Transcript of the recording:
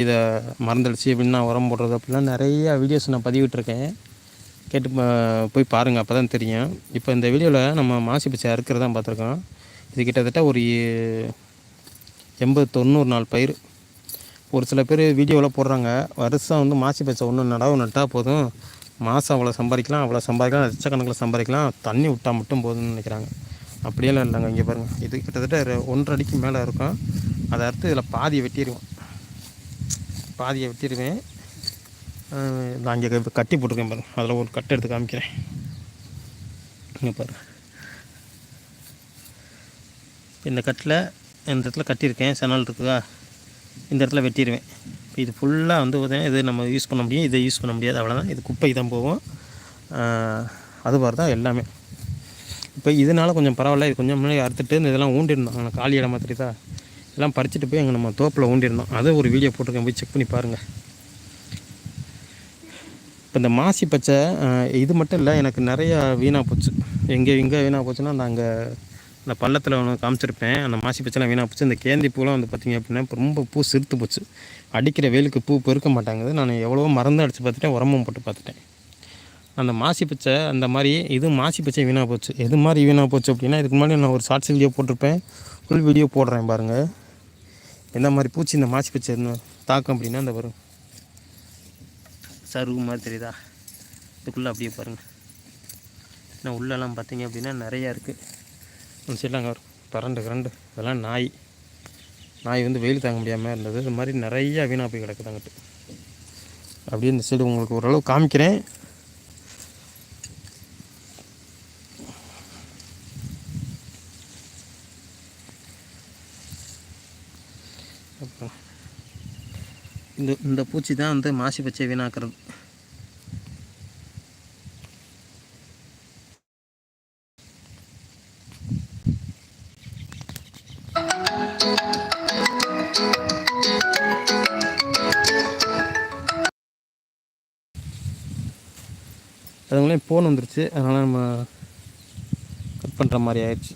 இதை மறந்துடுச்சு எப்படின்னா உரம் போடுறது அப்படிலாம் நிறையா வீடியோஸ் நான் பதிவிட்டுருக்கேன். கேட்டு பா- போய் பாருங்கள் அப்போ தான் தெரியும். இப்போ இந்த வீடியோவில் நம்ம மாசி பச்சை தான் பார்த்துருக்கோம். இது கிட்டத்தட்ட ஒரு எண்பது தொண்ணூறு நாள் பயிர். ஒரு சில பேர் வீடியோவில் போடுறாங்க. வருஷம் வந்து மாசி பச்சை ஒன்று நடவு நட்டால் போதும். மாதம் அவ்வளோ சம்பாதிக்கலாம் அவ்வளோ சம்பாதிக்கலாம் லட்சக்கணக்கில் சம்பாதிக்கலாம். தண்ணி விட்டால் மட்டும் போதும்னு நினைக்கிறாங்க. அப்படியெல்லாம் இல்லைங்க இங்கே பாருங்கள் இது கிட்டத்தட்ட ஒன்றரை அடிக்கு மேலே இருக்கும். அதை அறுத்து இதில் பாதி வெட்டிடுவோம். பாதியை வெட்டிடுவேன் நான் இங்கே கட்டி போட்டிருக்கேன் பாருங்கள் அதில் ஒரு கட்டை எடுத்து காமிக்கிறேன். இங்கே பாரு. இந்த கட்டில் இந்த இடத்துல கட்டியிருக்கேன். சணல் இருக்குதா? இந்த இடத்துல வெட்டிடுவேன் இப்போ இது ஃபுல்லாக வந்து பார்த்தீங்கன்னா இது நம்ம யூஸ் பண்ண முடியும். இதை யூஸ் பண்ண முடியாது. அவ்வளோதான் இது குப்பைக்கு தான் போகும். அது மாதிரி தான் எல்லாமே. இப்போ இதனால கொஞ்சம் பரவாயில்ல. இது கொஞ்சம் முன்னாடி அறுத்துட்டு இந்த இதெல்லாம் ஊண்டிருந்தோம் அங்கே காலி இடமா தெரியுதா? எல்லாம் பறிச்சுட்டு போய் அங்கே நம்ம தோப்பில் ஊண்டிருந்தோம். அதை ஒரு வீடியோ போட்டிருக்கேன். போய் செக் பண்ணி பாருங்கள் இப்போ இந்த மாசி பச்சை இது மட்டும் இல்லை எனக்கு நிறையா வீணாக போச்சு. எங்கே எங்கே வீணாக போச்சுன்னா அந்த அங்கே இந்த பள்ளத்தில் ஒன்று காமிச்சிருப்பேன். அந்த மாசி பச்சைலாம் வீணாக போச்சு. இந்த கேந்தி பூலாம் வந்து பார்த்திங்க அப்படின்னா இப்போ ரொம்ப பூ சிறுத்து போச்சு. அடிக்கிற வெயிலுக்கு பூ பெருக்க மாட்டாங்குது. நான் எவ்வளவோ மருந்து அடித்து பார்த்துட்டேன். உரமும் போட்டு பார்த்துட்டேன். அந்த மாசி பச்சை அந்த மாதிரி இது மாசி பச்சை வீணாக போச்சு. எது மாதிரி வீணாக போச்சு அப்படின்னா இதுக்கு முன்னாடி நான் ஒரு ஷார்ட்ஸ் வீடியோ போட்டிருப்பேன். ஃபுல் வீடியோ போடுறேன் பாருங்கள் எந்த மாதிரி பூச்சி இந்த மாசி பச்சை என்ன தாக்கம் அப்படின்னா இந்த வரும். சருகு மாதிரி தெரியுதா? இதுக்குள்ளே அப்படியே பாருங்கள் இன்னும் உள்ளெல்லாம் பார்த்தீங்க அப்படின்னா நிறையா இருக்குது அந்த சைட்லாம் அங்கே வரும் பரண்டு கரண்டு இதெல்லாம் நாய். நாய் வந்து வெயில் தாங்க முடியாமல் இருந்தது. இது மாதிரி நிறையா வீணாக போய் கிடக்குது அங்கிட்டு. அப்படியே இந்த சைடு உங்களுக்கு ஓரளவு காமிக்கிறேன். அப்புறம் இந்த இந்த பூச்சி தான் வந்து மாசி பச்சை வீணாக்குறது. அதுங்களே ஃபோன் வந்துருச்சு. அதனால் நம்ம கட் பண்ணுற மாதிரி ஆயிடுச்சு.